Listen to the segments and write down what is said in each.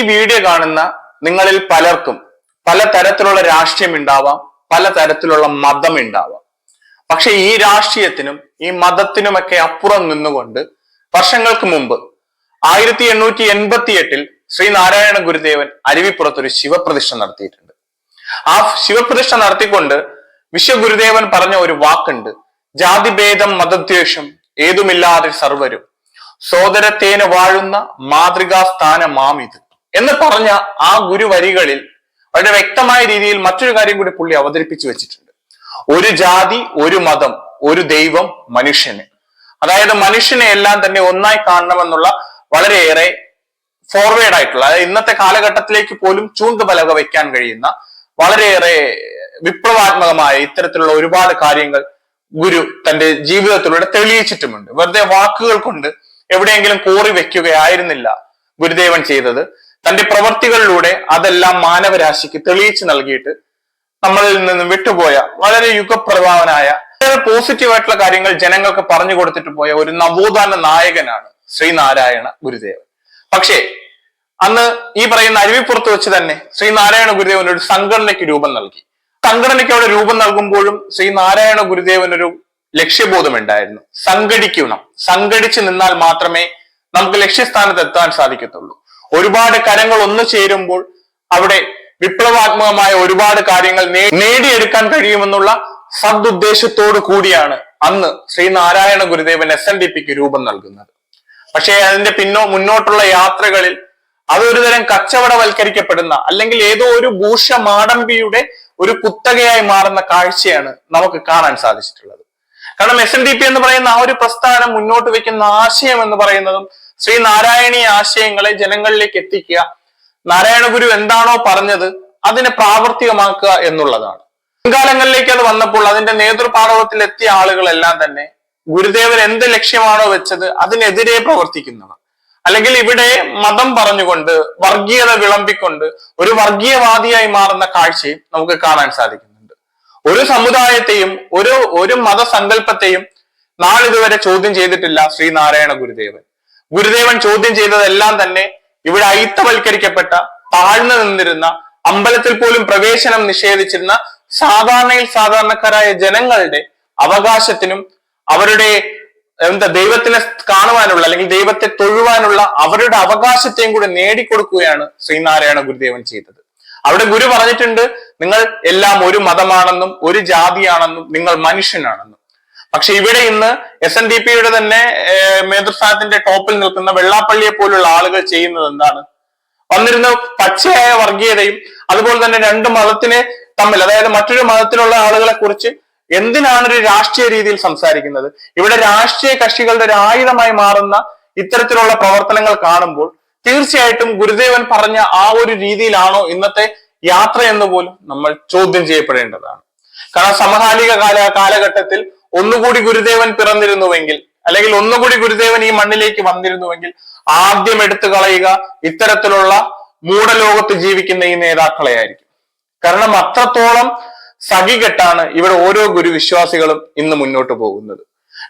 ഈ വീഡിയോ കാണുന്ന നിങ്ങളിൽ പലർക്കും പല തരത്തിലുള്ള രാഷ്ട്രീയം ഉണ്ടാവാം പല തരത്തിലുള്ള മതം ഉണ്ടാവാം. പക്ഷെ ഈ രാഷ്ട്രീയത്തിനും ഈ മതത്തിനുമൊക്കെ അപ്പുറം നിന്നുകൊണ്ട് വർഷങ്ങൾക്ക് മുമ്പ് ആയിരത്തി എണ്ണൂറ്റി എൺപത്തി എട്ടിൽ ശ്രീനാരായണ ഗുരുദേവൻ അരുവിപ്പുറത്ത് ഒരു ശിവപ്രതിഷ്ഠ നടത്തിയിട്ടുണ്ട്. ആ ശിവപ്രതിഷ്ഠ നടത്തിക്കൊണ്ട് വിശ്വഗുരുദേവൻ പറഞ്ഞ ഒരു വാക്കുണ്ട് ജാതിഭേദം മതദ്വേഷം ഏതുമില്ലാതെ സർവരും. സോദരത്തേന് വാഴുന്ന മാതൃകാ സ്ഥാനമാമിത് എന്ന് പറഞ്ഞ ആ ഗുരുവരികളിൽ വളരെ വ്യക്തമായ രീതിയിൽ മറ്റൊരു കാര്യം കൂടി പുള്ളി അവതരിപ്പിച്ചു വെച്ചിട്ടുണ്ട്. ഒരു ജാതി ഒരു മതം ഒരു ദൈവം മനുഷ്യന്. അതായത് മനുഷ്യനെ എല്ലാം തന്നെ ഒന്നായി കാണണമെന്നുള്ള വളരെയേറെ ഫോർവേഡ് ആയിട്ടുള്ള അതായത് ഇന്നത്തെ കാലഘട്ടത്തിലേക്ക് പോലും ചൂണ്ടുപലക വയ്ക്കാൻ കഴിയുന്ന വളരെയേറെ വിപ്ലവാത്മകമായ ഇത്തരത്തിലുള്ള ഒരുപാട് കാര്യങ്ങൾ ഗുരു തന്റെ ജീവിതത്തിലൂടെ തെളിയിച്ചിട്ടുമുണ്ട്. വെറുതെ വാക്കുകൾ കൊണ്ട് എവിടെയെങ്കിലും കോറി വെക്കുകയായിരുന്നില്ല ഗുരുദേവൻ ചെയ്തത്. തന്റെ പ്രവർത്തികളിലൂടെ അതെല്ലാം മാനവരാശിക്ക് തെളിയിച്ചു നൽകിയിട്ട് നമ്മളിൽ നിന്നും വിട്ടുപോയ വളരെ യുഗപ്രഭാവനായ വളരെ കാര്യങ്ങൾ ജനങ്ങൾക്ക് പറഞ്ഞു കൊടുത്തിട്ട് പോയ ഒരു നവോത്ഥാന നായകനാണ് ശ്രീനാരായണ ഗുരുദേവൻ. പക്ഷേ അന്ന് ഈ പറയുന്ന അരുവിപ്പുറത്ത് വെച്ച് തന്നെ ശ്രീനാരായണ ഗുരുദേവൻ ഒരു സംഘടനയ്ക്ക് രൂപം നൽകി. സംഘടനയ്ക്ക് അവിടെ രൂപം നൽകുമ്പോഴും ശ്രീനാരായണ ഗുരുദേവൻ ഒരു ലക്ഷ്യബോധം ഉണ്ടായിരുന്നു സംഘടിക്കണം. സംഘടിച്ചു നിന്നാൽ മാത്രമേ നമുക്ക് ലക്ഷ്യസ്ഥാനത്ത് എത്താൻ സാധിക്കത്തുള്ളൂ. ഒരുപാട് കരങ്ങൾ ഒന്നു ചേരുമ്പോൾ അവിടെ വിപ്ലവാത്മകമായ ഒരുപാട് കാര്യങ്ങൾ നേടിയെടുക്കാൻ കഴിയുമെന്നുള്ള സദുദ്ദേശത്തോടു കൂടിയാണ് അന്ന് ശ്രീനാരായണ ഗുരുദേവൻ എസ് എൻ ഡി പിക്ക് രൂപം നൽകുന്നത്. പക്ഷേ അതിന്റെ പിന്നോ മുന്നോട്ടുള്ള യാത്രകളിൽ അതൊരു തരം കച്ചവടവൽക്കരിക്കപ്പെടുന്ന അല്ലെങ്കിൽ ഏതോ ഒരു ഭൂഷ മാടമ്പിയുടെ ഒരു കുത്തകയായി മാറുന്ന കാഴ്ചയാണ് നമുക്ക് കാണാൻ സാധിച്ചിട്ടുള്ളത്. കാരണം എസ് എൻ ഡി പി എന്ന് പറയുന്ന ആ ഒരു പ്രസ്ഥാനം മുന്നോട്ട് വെക്കുന്ന ആശയം എന്ന് പറയുന്നതും ശ്രീ നാരായണീയ ആശയങ്ങളെ ജനങ്ങളിലേക്ക് എത്തിക്കുക നാരായണ ഗുരു എന്താണോ പറഞ്ഞത് അതിനെ പ്രാവർത്തികമാക്കുക എന്നുള്ളതാണ്. മുൻകാലങ്ങളിലേക്ക് അത് വന്നപ്പോൾ അതിന്റെ നേതൃപാടവത്തിൽ എത്തിയ ആളുകളെല്ലാം തന്നെ ഗുരുദേവൻ എന്ത് ലക്ഷ്യമാണോ വെച്ചത് അതിനെതിരെ പ്രവർത്തിക്കുന്നവർ. അല്ലെങ്കിൽ ഇവിടെ മതം പറഞ്ഞുകൊണ്ട് വർഗീയത വിളമ്പിക്കൊണ്ട് ഒരു വർഗീയവാദിയായി മാറുന്ന കാഴ്ചയും നമുക്ക് കാണാൻ സാധിക്കുന്നുണ്ട് ഒരു സമുദായത്തെയും ഒരു ഒരു മതസങ്കല്പത്തെയും നാളിതുവരെ ചോദ്യം ചെയ്തിട്ടില്ല ശ്രീനാരായണ ഗുരുദേവൻ. ഗുരുദേവൻ ചോദ്യം ചെയ്തതെല്ലാം തന്നെ ഇവിടെ അയിത്തവൽക്കരിക്കപ്പെട്ട താഴ്ന്നു നിന്നിരുന്ന അമ്പലത്തിൽ പോലും പ്രവേശനം നിഷേധിച്ചിരുന്ന സാധാരണയിൽ സാധാരണക്കാരായ ജനങ്ങളുടെ അവകാശത്തിനും അവരുടെ എന്താ ദൈവത്തിനെ കാണുവാനുള്ള അല്ലെങ്കിൽ ദൈവത്തെ തൊഴുവാനുള്ള അവരുടെ അവകാശത്തെയും കൂടി നേടിക്കൊടുക്കുകയാണ് ശ്രീനാരായണ ഗുരുദേവൻ ചെയ്തത്. അവിടെ ഗുരു പറഞ്ഞിട്ടുണ്ട് നിങ്ങൾ എല്ലാം ഒരു മതമാണെന്നും ഒരു ജാതിയാണെന്നും നിങ്ങൾ മനുഷ്യനാണെന്നും. പക്ഷെ ഇവിടെ ഇന്ന് എസ് എൻ ഡി പിയുടെ തന്നെ നേതൃസ്ഥാനത്തിന്റെ ടോപ്പിൽ നിൽക്കുന്ന വെള്ളാപ്പള്ളിയെ പോലുള്ള ആളുകൾ ചെയ്യുന്നത് എന്താണ്? വന്നിരുന്ന പച്ചയായ വർഗീയതയും അതുപോലെ തന്നെ രണ്ട് മതത്തിനെ തമ്മിൽ അതായത് മറ്റൊരു മതത്തിലുള്ള ആളുകളെ കുറിച്ച് എന്തിനാണ് ഒരു രാഷ്ട്രീയ രീതിയിൽ സംസാരിക്കുന്നത്? ഇവിടെ രാഷ്ട്രീയ കക്ഷികളുടെ ഒരു ആയുധമായി മാറുന്ന ഇത്തരത്തിലുള്ള പ്രവർത്തനങ്ങൾ കാണുമ്പോൾ തീർച്ചയായിട്ടും ഗുരുദേവൻ പറഞ്ഞ ആ ഒരു രീതിയിലാണോ ഇന്നത്തെ യാത്ര എന്ന് പോലും നമ്മൾ ചോദ്യം ചെയ്യപ്പെടേണ്ടതാണ്. കാരണം സമകാലിക കാല കാലഘട്ടത്തിൽ ഒന്നുകൂടി ഗുരുദേവൻ പിറന്നിരുന്നുവെങ്കിൽ അല്ലെങ്കിൽ ഒന്നുകൂടി ഗുരുദേവൻ ഈ മണ്ണിലേക്ക് വന്നിരുന്നുവെങ്കിൽ ആദ്യം എടുത്തു കളയുക ഇത്തരത്തിലുള്ള മൂഢലോകത്ത് ജീവിക്കുന്ന ഈ നേതാക്കളെ ആയിരിക്കും കാരണം അത്രത്തോളം സഖികെട്ടാണ് ഇവിടെ ഓരോ ഗുരുവിശ്വാസികളും ഇന്ന് മുന്നോട്ട് പോകുന്നത്.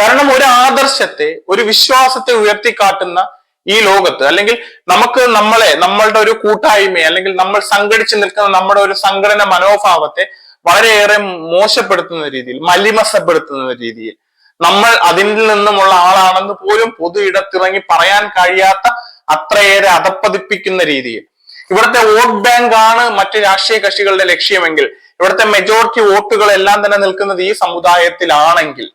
കാരണം ഒരു ആദർശത്തെ ഒരു വിശ്വാസത്തെ ഉയർത്തിക്കാട്ടുന്ന ഈ ലോകത്ത് അല്ലെങ്കിൽ നമുക്ക് നമ്മളെ നമ്മളുടെ ഒരു കൂട്ടായ്മയെ അല്ലെങ്കിൽ നമ്മൾ സംഘടിച്ചു നിൽക്കുന്ന നമ്മുടെ ഒരു സംഘടന മനോഭാവത്തെ വളരെയേറെ മോശപ്പെടുത്തുന്ന രീതിയിൽ മലിമസപ്പെടുത്തുന്ന രീതിയിൽ നമ്മൾ അതിൽ നിന്നുമുള്ള ആളാണെന്ന് പോലും പൊതു ഇടത്തിറങ്ങി പറയാൻ കഴിയാത്ത അത്രയേറെ അധപ്പതിപ്പിക്കുന്ന രീതിയിൽ. ഇവിടുത്തെ വോട്ട് ബാങ്ക് ആണ് മറ്റു രാഷ്ട്രീയ കക്ഷികളുടെ ലക്ഷ്യമെങ്കിൽ ഇവിടുത്തെ മെജോറിറ്റി വോട്ടുകളെല്ലാം തന്നെ നിൽക്കുന്നത് ഈ സമുദായത്തിലാണെങ്കിൽ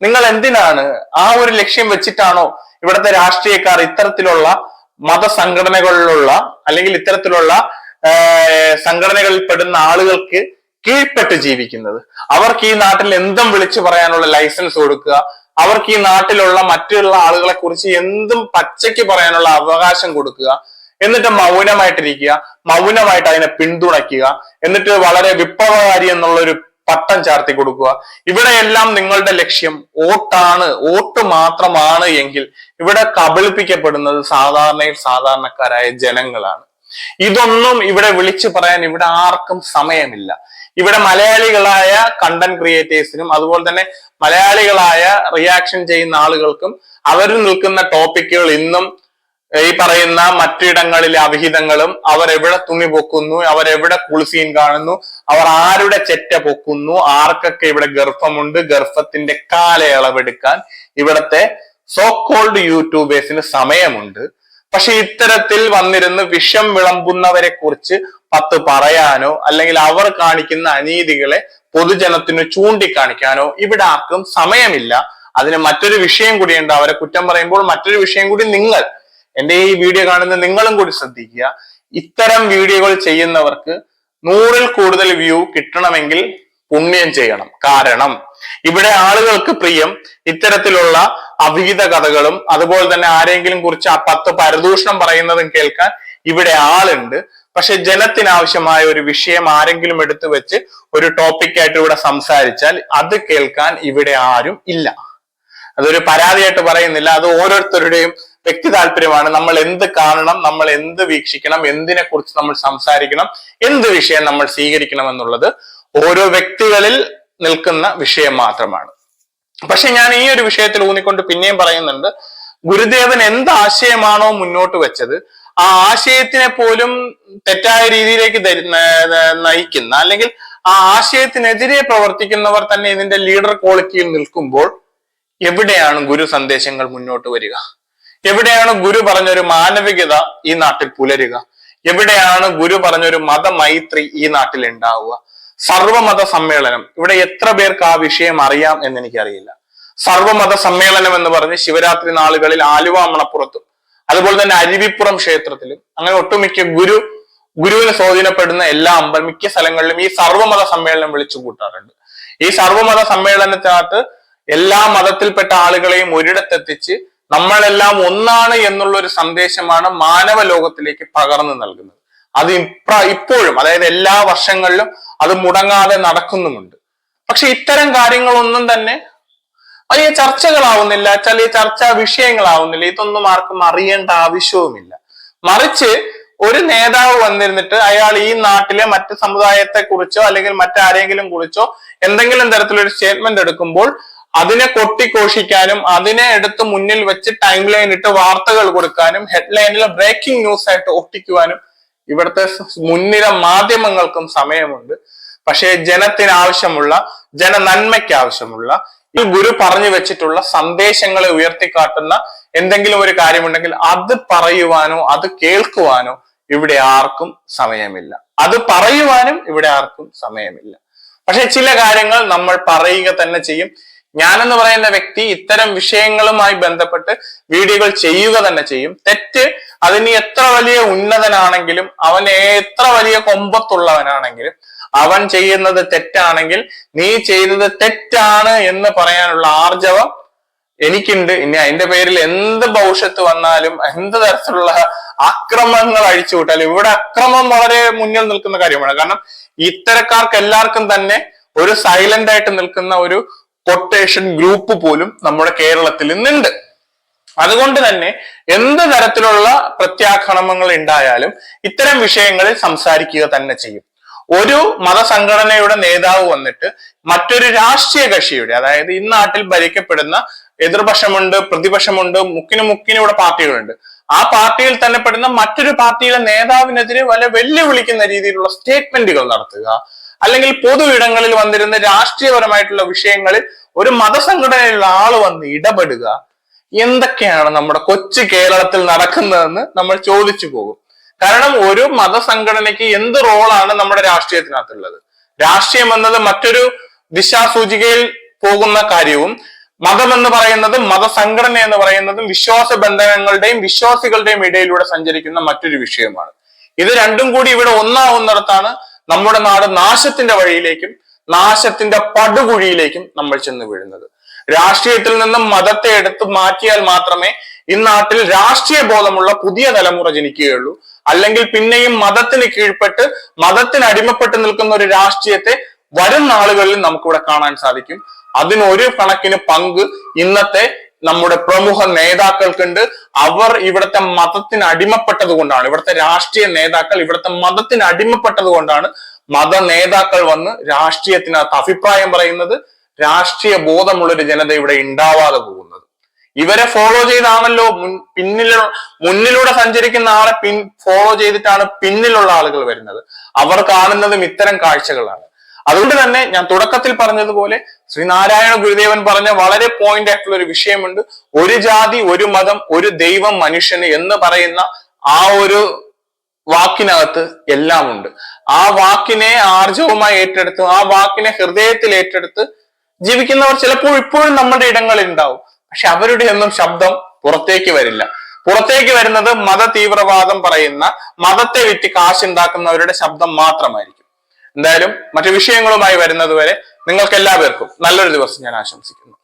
നിങ്ങൾ എന്തിനാണ് ആ ഒരു ലക്ഷ്യം വെച്ചിട്ടാണോ ഇവിടുത്തെ രാഷ്ട്രീയക്കാർ ഇത്തരത്തിലുള്ള മതസംഘടനകളിലുള്ള അല്ലെങ്കിൽ ഇത്തരത്തിലുള്ള സംഘടനകളിൽ പെടുന്ന ആളുകൾക്ക് കീഴ്പ്പെട്ട് ജീവിക്കുന്നത്. അവർക്ക് ഈ നാട്ടിൽ എന്തും വിളിച്ചു പറയാനുള്ള ലൈസൻസ് കൊടുക്കുക. അവർക്ക് ഈ നാട്ടിലുള്ള മറ്റുള്ള ആളുകളെ കുറിച്ച് എന്തും പച്ചയ്ക്ക് പറയാനുള്ള അവകാശം കൊടുക്കുക. എന്നിട്ട് മൗനമായിട്ടിരിക്കുക. മൗനമായിട്ട് അതിനെ പിന്തുണയ്ക്കുക. എന്നിട്ട് വളരെ വിപ്ലവകാരി എന്നുള്ള ഒരു പട്ടം ചാർത്തി കൊടുക്കുക. ഇവിടെയെല്ലാം നിങ്ങളുടെ ലക്ഷ്യം വോട്ടാണ്. വോട്ട് മാത്രമാണ് എങ്കിൽ ഇവിടെ കബളിപ്പിക്കപ്പെടുന്നത് സാധാരണയിൽ സാധാരണക്കാരായ ജനങ്ങളാണ്. ഇതൊന്നും ഇവിടെ വിളിച്ചു പറയാൻ ഇവിടെ ആർക്കും സമയമില്ല. ഇവിടെ മലയാളികളായ കണ്ടന്റ് ക്രിയേറ്റേഴ്സിനും അതുപോലെ തന്നെ മലയാളികളായ റിയാക്ഷൻ ചെയ്യുന്ന ആളുകൾക്കും അവർ നിൽക്കുന്ന ടോപ്പിക്കുകൾ ഇന്നും ഈ പറയുന്ന മറ്റിടങ്ങളിലെ അവിഹിതങ്ങളും അവർ എവിടെ തുണി പൊക്കുന്നു അവർ എവിടെ കുളിസീൻ കാണുന്നു അവർ ആരുടെ ചെറ്റ പൊക്കുന്നു ആർക്കൊക്കെ ഇവിടെ ഗർഭമുണ്ട് ഗർഭത്തിന്റെ കാലയളവെടുക്കാൻ ഇവിടത്തെ സോ കോൾഡ് യൂട്യൂബേഴ്സിന് സമയമുണ്ട്. പക്ഷെ ഇത്തരത്തിൽ വന്നിരുന്ന് വിഷം വിളമ്പുന്നവരെ കുറിച്ച് പത്ത് പറയാനോ അല്ലെങ്കിൽ അവർ കാണിക്കുന്ന അനീതികളെ പൊതുജനത്തിന് ചൂണ്ടിക്കാണിക്കാനോ ഇവിടെ ആർക്കും സമയമില്ല. അതിന് മറ്റൊരു വിഷയം കൂടിയുണ്ട് അവരെ കുറ്റം പറയുമ്പോൾ മറ്റൊരു വിഷയം കൂടി നിങ്ങൾ എന്റെ ഈ വീഡിയോ കാണുന്ന നിങ്ങളും കൂടി ശ്രദ്ധിക്കുക. ഇത്തരം വീഡിയോകൾ ചെയ്യുന്നവർക്ക് നൂറിൽ കൂടുതൽ വ്യൂ കിട്ടണമെങ്കിൽ പുണ്യം ചെയ്യണം. കാരണം ഇവിടെ ആളുകൾക്ക് പ്രിയം ഇത്തരത്തിലുള്ള അവിഹിത കഥകളും അതുപോലെ തന്നെ ആരെങ്കിലും കുറിച്ച് ആ പത്ത് പരദൂഷണം പറയുന്നതും കേൾക്കാൻ ഇവിടെ ആളുണ്ട്. പക്ഷെ ജനത്തിനാവശ്യമായ ഒരു വിഷയം ആരെങ്കിലും എടുത്തു വെച്ച് ഒരു ടോപ്പിക്കായിട്ട് ഇവിടെ സംസാരിച്ചാൽ അത് കേൾക്കാൻ ഇവിടെ ആരും ഇല്ല. അതൊരു പരാതിയായിട്ട് പറയുന്നില്ല. അത് ഓരോരുത്തരുടെയും വ്യക്തി താല്പര്യമാണ്. നമ്മൾ എന്ത് കാണണം നമ്മൾ എന്ത് വീക്ഷിക്കണം എന്തിനെ കുറിച്ച് നമ്മൾ സംസാരിക്കണം എന്ത് വിഷയം നമ്മൾ സ്വീകരിക്കണം എന്നുള്ളത് ഓരോ വ്യക്തികളിൽ നിൽക്കുന്ന വിഷയം മാത്രമാണ്. പക്ഷെ ഞാൻ ഈ ഒരു വിഷയത്തിൽ ഊന്നിക്കൊണ്ട് പിന്നെയും പറയുന്നുണ്ട് ഗുരുദേവൻ എന്ത് ആശയമാണോ മുന്നോട്ട് വെച്ചത് ആ ആശയത്തിനെ പോലും തെറ്റായ രീതിയിലേക്ക് നയിക്കുന്ന അല്ലെങ്കിൽ ആ ആശയത്തിനെതിരെ പ്രവർത്തിക്കുന്നവർ തന്നെ ഇതിന്റെ ലീഡർ ക്വാളിറ്റിയിൽ നിൽക്കുമ്പോൾ എവിടെയാണ് ഗുരു സന്ദേശങ്ങൾ മുന്നോട്ട് വരിക? എവിടെയാണ് ഗുരു പറഞ്ഞൊരു മാനവികത ഈ നാട്ടിൽ പുലരുക? എവിടെയാണ് ഗുരു പറഞ്ഞൊരു മതമൈത്രി ഈ നാട്ടിൽ ഉണ്ടാവുക? സർവമത സമ്മേളനം. ഇവിടെ എത്ര പേർക്ക് ആ വിഷയം അറിയാം എന്ന് എനിക്കറിയില്ല. സർവമത സമ്മേളനം എന്ന് പറഞ്ഞ് ശിവരാത്രി നാളുകളിൽ ആലുവ മണപ്പുറത്തും അതുപോലെ തന്നെ അരുവിപ്പുറം ക്ഷേത്രത്തിലും അങ്ങനെ ഒട്ടുമിക്ക ഗുരു ഗുരുവിന് സ്വാധീനപ്പെടുന്ന എല്ലാ അമ്പൽ മിക്ക സ്ഥലങ്ങളിലും ഈ സർവമത സമ്മേളനം വിളിച്ചു കൂട്ടാറുണ്ട്. ഈ സർവമത സമ്മേളനത്തിനകത്ത് എല്ലാ മതത്തിൽപ്പെട്ട ആളുകളെയും ഒരിടത്തെത്തിച്ച് നമ്മളെല്ലാം ഒന്നാണ് എന്നുള്ള ഒരു സന്ദേശമാണ് മാനവ ലോകത്തിലേക്ക് പകർന്നു നൽകുന്നത്. അത് ഇപ്ര ഇപ്പോഴും അതായത് എല്ലാ വർഷങ്ങളിലും അത് മുടങ്ങാതെ നടക്കുന്നുമുണ്ട്. പക്ഷെ ഇത്തരം കാര്യങ്ങളൊന്നും തന്നെ വലിയ ചർച്ചകളാവുന്നില്ല ചെറിയ ചർച്ചാ വിഷയങ്ങളാവുന്നില്ല. ഇതൊന്നും ആർക്കും അറിയേണ്ട ആവശ്യവുമില്ല. മറിച്ച് ഒരു നേതാവ് വന്നിരുന്നിട്ട് അയാൾ ഈ നാട്ടിലെ മറ്റ് സമുദായത്തെ കുറിച്ചോ അല്ലെങ്കിൽ മറ്റാരെങ്കിലും കുറിച്ചോ എന്തെങ്കിലും തരത്തിലൊരു സ്റ്റേറ്റ്മെന്റ് എടുക്കുമ്പോൾ അതിനെ കൊട്ടിഘോഷിക്കാനും അതിനെ എടുത്ത് മുന്നിൽ വെച്ച് ടൈം ലൈൻ ഇട്ട് വാർത്തകൾ കൊടുക്കാനും ഹെഡ്ലൈനിൽ ബ്രേക്കിംഗ് ന്യൂസ് ആയിട്ട് ഒട്ടിക്കുവാനും ഇവിടുത്തെ മുൻനിര മാധ്യമങ്ങൾക്കും സമയമുണ്ട്. പക്ഷേ ജനത്തിന് ആവശ്യമുള്ള ജന നന്മയ്ക്ക് ആവശ്യമുള്ള ഈ ഗുരു പറഞ്ഞു വെച്ചിട്ടുള്ള സന്ദേശങ്ങളെ ഉയർത്തിക്കാട്ടുന്ന എന്തെങ്കിലും ഒരു കാര്യമുണ്ടെങ്കിൽ അത് പറയുവാനോ അത് കേൾക്കുവാനോ ഇവിടെ ആർക്കും സമയമില്ല. അത് പറയുവാനും ഇവിടെ ആർക്കും സമയമില്ല. പക്ഷെ ചില കാര്യങ്ങൾ നമ്മൾ പറയുക തന്നെ ചെയ്യും. ഞാനെന്ന് പറയുന്ന വ്യക്തി ഇത്തരം വിഷയങ്ങളുമായി ബന്ധപ്പെട്ട് വീഡിയോകൾ ചെയ്യുക തന്നെ ചെയ്യും. തെറ്റ് അതിന് എത്ര വലിയ ഉന്നതനാണെങ്കിലും അവൻ എത്ര വലിയ കൊമ്പത്തുള്ളവനാണെങ്കിലും അവൻ ചെയ്യുന്നത് തെറ്റാണെങ്കിൽ നീ ചെയ്തത് തെറ്റാണ് എന്ന് പറയാനുള്ള ആർജവം എനിക്കുണ്ട്. ഇനി അതിന്റെ പേരിൽ എന്ത് ഭവിഷ്യത്ത് വന്നാലും എന്ത് തരത്തിലുള്ള അക്രമങ്ങൾ അഴിച്ചു വിട്ടാലും ഇവിടെ അക്രമം വളരെ മുന്നിൽ നിൽക്കുന്ന കാര്യമാണ്. കാരണം ഇത്തരക്കാർക്ക് എല്ലാവർക്കും തന്നെ ഒരു സൈലന്റ് ആയിട്ട് നിൽക്കുന്ന ഒരു കൊട്ടേഷൻ ഗ്രൂപ്പ് പോലും നമ്മുടെ കേരളത്തിൽ ഇന്നുണ്ട്. അതുകൊണ്ട് തന്നെ എന്ത് തരത്തിലുള്ള പ്രത്യാക്രമങ്ങൾ ഉണ്ടായാലും ഇത്തരം വിഷയങ്ങളിൽ സംസാരിക്കുക തന്നെ ചെയ്യും. ഒരു മതസംഘടനയുടെ നേതാവ് വന്നിട്ട് മറ്റൊരു രാഷ്ട്രീയ കക്ഷിയുടെ അതായത് ഈ നാട്ടിൽ ഭരിക്കപ്പെടുന്ന എതിർപക്ഷമുണ്ട് പ്രതിപക്ഷമുണ്ട് മുക്കിന് മുക്കിന് ഇവിടെ പാർട്ടികളുണ്ട്. ആ പാർട്ടിയിൽ തന്നെ പെടുന്ന മറ്റൊരു പാർട്ടിയിലെ നേതാവിനെതിരെ വല്ല വെല്ലുവിളിക്കുന്ന രീതിയിലുള്ള സ്റ്റേറ്റ്മെന്റുകൾ നടത്തുക അല്ലെങ്കിൽ പൊതു ഇടങ്ങളിൽ വന്നിരുന്ന രാഷ്ട്രീയപരമായിട്ടുള്ള വിഷയങ്ങളിൽ ഒരു മതസംഘടനയിലുള്ള ആൾ വന്ന് ഇടപെടുക. എന്തൊക്കെയാണ് നമ്മുടെ കൊച്ചു കേരളത്തിൽ നടക്കുന്നതെന്ന് നമ്മൾ ചോദിച്ചു പോകും. കാരണം ഒരു മതസംഘടനയ്ക്ക് എന്ത് റോളാണ് നമ്മുടെ രാഷ്ട്രീയത്തിനകത്തുള്ളത്? രാഷ്ട്രീയം എന്നത് മറ്റൊരു ദിശാസൂചികയിൽ പോകുന്ന കാര്യവും മതം എന്ന് പറയുന്നത് മതസംഘടന എന്ന് പറയുന്നതും വിശ്വാസ ബന്ധനങ്ങളുടെയും വിശ്വാസികളുടെയും ഇടയിലൂടെ സഞ്ചരിക്കുന്ന മറ്റൊരു വിഷയമാണ്. ഇത് രണ്ടും കൂടി ഇവിടെ ഒന്നാവുന്നിടത്താണ് നമ്മുടെ നാട് നാശത്തിന്റെ വഴിയിലേക്കും നാശത്തിന്റെ പടുകുഴിയിലേക്കും നമ്മൾ ചെന്ന് വീഴുന്നത്. രാഷ്ട്രീയത്തിൽ നിന്നും മതത്തെ എടുത്ത് മാറ്റിയാൽ മാത്രമേ ഈ നാട്ടിൽ രാഷ്ട്രീയ ബോധമുള്ള പുതിയ തലമുറ ജനിക്കുകയുള്ളൂ. അല്ലെങ്കിൽ പിന്നെയും മതത്തിന് കീഴ്പ്പെട്ട് മതത്തിന് അടിമപ്പെട്ട് നിൽക്കുന്ന ഒരു രാഷ്ട്രീയത്തെ വരും നാളുകളിൽ നമുക്കിവിടെ കാണാൻ സാധിക്കും. അതിനൊരു കണക്കിന് പങ്ക് ഇന്നത്തെ നമ്മുടെ പ്രമുഖ നേതാക്കൾക്കുണ്ട്. അവർ ഇവിടുത്തെ മതത്തിന് അടിമപ്പെട്ടത് കൊണ്ടാണ്. ഇവിടുത്തെ രാഷ്ട്രീയ നേതാക്കൾ ഇവിടുത്തെ മതത്തിന് അടിമപ്പെട്ടത് കൊണ്ടാണ് മത നേതാക്കൾ വന്ന് രാഷ്ട്രീയത്തിനകത്ത് അഭിപ്രായം പറയുന്നത്. രാഷ്ട്രീയ ബോധമുള്ളൊരു ജനത ഇവിടെ ഉണ്ടാവാതെ പോകുന്നത്. ഇവരെ ഫോളോ ചെയ്താണല്ലോ മുൻ പിന്നിലെ മുന്നിലൂടെ സഞ്ചരിക്കുന്ന ആളെ പിൻ ഫോളോ ചെയ്തിട്ടാണ് പിന്നിലുള്ള ആളുകൾ വരുന്നത്. അവർ കാണുന്നതും ഇത്തരം കാഴ്ചകളാണ്. അതുകൊണ്ട് തന്നെ ഞാൻ തുടക്കത്തിൽ പറഞ്ഞതുപോലെ ശ്രീനാരായണ ഗുരുദേവൻ പറഞ്ഞ വളരെ പോയിന്റ് ആയിട്ടുള്ള ഒരു വിഷയമുണ്ട്. ഒരു ജാതി ഒരു മതം ഒരു ദൈവം മനുഷ്യന് എന്ന് പറയുന്ന ആ ഒരു വാക്കിനകത്ത് എല്ലാം ഉണ്ട് ആ വാക്കിനെ ആർജവമായി ഏറ്റെടുത്ത് ആ വാക്കിനെ ഹൃദയത്തിൽ ഏറ്റെടുത്ത് ജീവിക്കുന്നവർ ചിലപ്പോൾ ഇപ്പോഴും നമ്മുടെ ഇടങ്ങളിൽ ഉണ്ടാവും. പക്ഷെ അവരുടെ ഒന്നും ശബ്ദം പുറത്തേക്ക് വരില്ല. പുറത്തേക്ക് വരുന്നത് മത തീവ്രവാദം പറയുന്ന മതത്തെ വിറ്റ് കാശുണ്ടാക്കുന്നവരുടെ ശബ്ദം മാത്രമായിരിക്കും. എന്തായാലും മറ്റു വിഷയങ്ങളുമായി വരുന്നതുവരെ നിങ്ങൾക്ക് എല്ലാവർക്കും നല്ലൊരു ദിവസം ഞാൻ ആശംസിക്കുന്നു.